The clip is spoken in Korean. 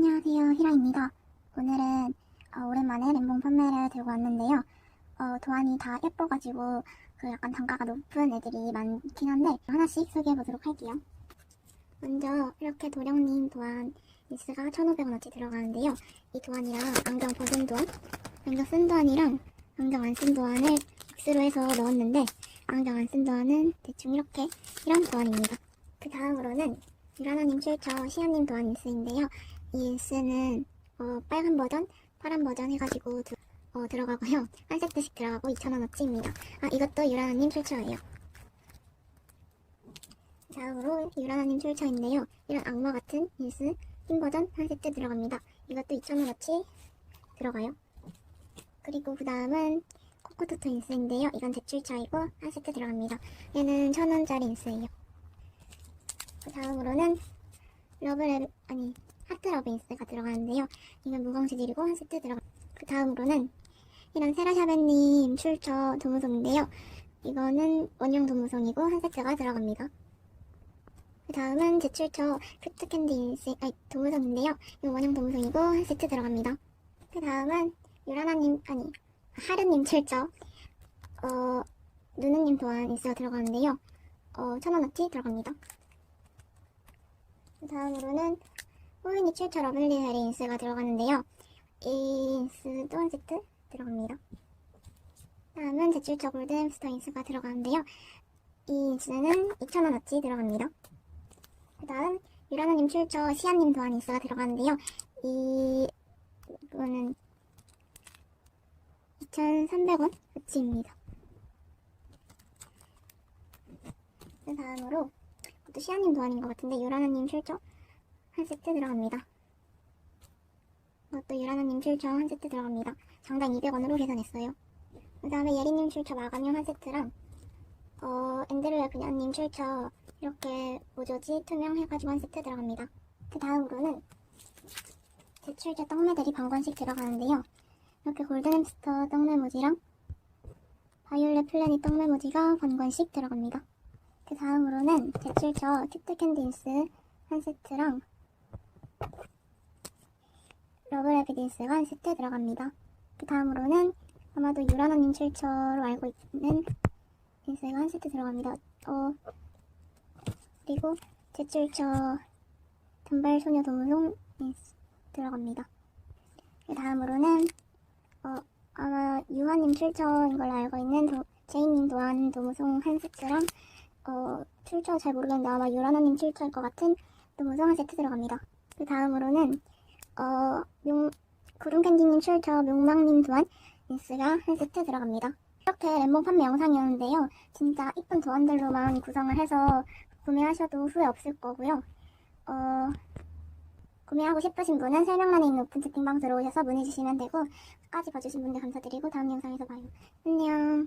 안녕하세요 히라입니다. 오늘은 어, 오랜만에 램봉 판매를 들고 왔는데요. 어, 도안이 다 예뻐가지고 그 약간 단가가 높은 애들이 많긴 한데 하나씩 소개해보도록 할게요. 먼저 이렇게 도령님 도안 리스가 1,500원어치 들어가는데요. 이 도안이랑 안경 벗은 도안 안경 쓴 도안이랑 안경 안 쓴 도안을 믹스로 해서 넣었는데 안경 안 쓴 도안은 대충 이렇게 이런 도안입니다. 그 다음으로는 유라나님 출처 시아님 도안 인스인데요 이 인스는 어, 빨간 버전, 파란 버전 해가지고 두- 어, 들어가고요. 한 세트씩 들어가고 2,000원어치입니다. 아, 이것도 유라나님 출처예요. 다음으로 유라나님 출처인데요. 이런 악마 같은 인스 흰 버전 한 세트 들어갑니다. 이것도 2,000원어치 들어가요. 그리고 그 다음은 코코토토 인스인데요. 이건 제 출처이고 한 세트 들어갑니다. 얘는 1,000원짜리 인스예요. 그 다음으로는 러브레 아니 하트러브 인스가 들어가는데요. 이건 무광지질이고 한 세트 들어가. 그 다음으로는 이런 세라샤베님 출처 도무송인데요. 이거는 원형 도무송이고 한 세트가 들어갑니다. 그 다음은 제 출처 큐트캔디 아니 도무송인데요. 이거 원형 도무송이고 한 세트 들어갑니다. 그 다음은 유라나님 아니 하르님 출처 어 누누님 또한 인스가 들어가는데요. 어 천원어치 들어갑니다. 그 다음으로는 호인이 출처 러블리베리 인스가 들어가는데요. 이 인스도 한 세트 들어갑니다. 다음은 제출처 골드 햄스터 인스가 들어가는데요. 이 인스는 2,000원어치 들어갑니다. 그 다음 유라나님 출처 시아님 도안 인스가 들어가는데요. 이 이거는 2,300원 어치입니다. 그 다음으로 이것도 시아님 도안인 것 같은데 유라나님 출처 한 세트 들어갑니다. 이것도 유라나님 출처 한 세트 들어갑니다. 장당 200원으로 계산했어요. 그 다음에 예리님 출처 마감용 한 세트랑 어, 엔드루야 그녀님 출처 이렇게 모조지 투명 해가지고 한 세트 들어갑니다. 그 다음으로는 제 출처 떡매들이 반권씩 들어가는데요. 이렇게 골든햄스터 떡메모지랑 바이올렛 플래닛 떡메모지가 반권씩 들어갑니다. 그 다음으로는 제 출처 큐트 캔디스 한 세트랑 러브레비딘스가 한 세트 들어갑니다. 그 다음으로는 아마도 유라나님 출처로 알고 있는 인스가 한 세트 들어갑니다. 어, 그리고 제 출처 단발 소녀 도무송 인스 들어갑니다. 그 다음으로는 어, 아마 유아님 출처인 걸로 알고 있는 도, 제이님 도안 도무송 한 세트랑 어, 출처 잘 모르겠는데 아마 유라나님 출처일 것 같은 도무송 한 세트 들어갑니다. 그 다음으로는 어, 용, 구름캔디님 출처 묘망님 도안 인스가 한 세트 들어갑니다. 이렇게 램봉 판매 영상이었는데요. 진짜 이쁜 도안들로만 구성을 해서 구매하셔도 후회 없을 거고요. 어, 구매하고 싶으신 분은 설명란에 있는 오픈 채팅방 들어오셔서 문의주시면 되고 끝까지 봐주신 분들 감사드리고 다음 영상에서 봐요. 안녕.